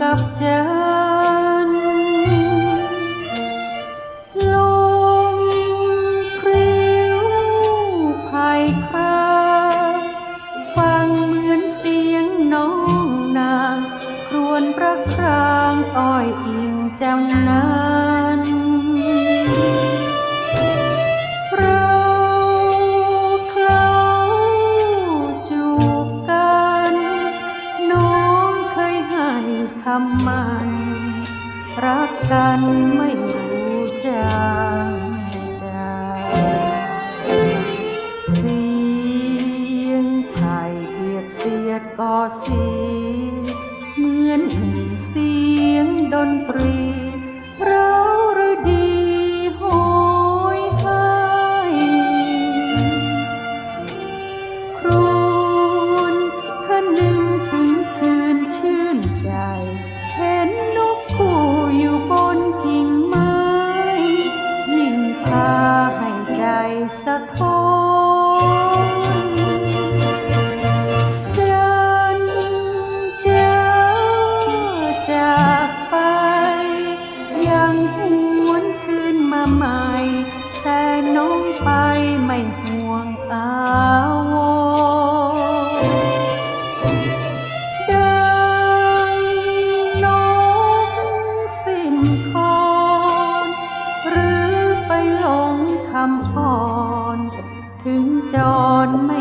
กับจันลมพริ้วไผ่คราฟังเหมือนเสียงน้องนาง ครวนประครางอ้อยอิงจำนาำมัน รักกันไม่รู้จางจางเสียงไผ่เบียดเสียดก่อเสียงเหมือนเสียงดนตรี น้องไปไม่ห่วงอาวุดังนกสิ้นคอนหรือไปหลงคำอ่อนถึงจอนไม่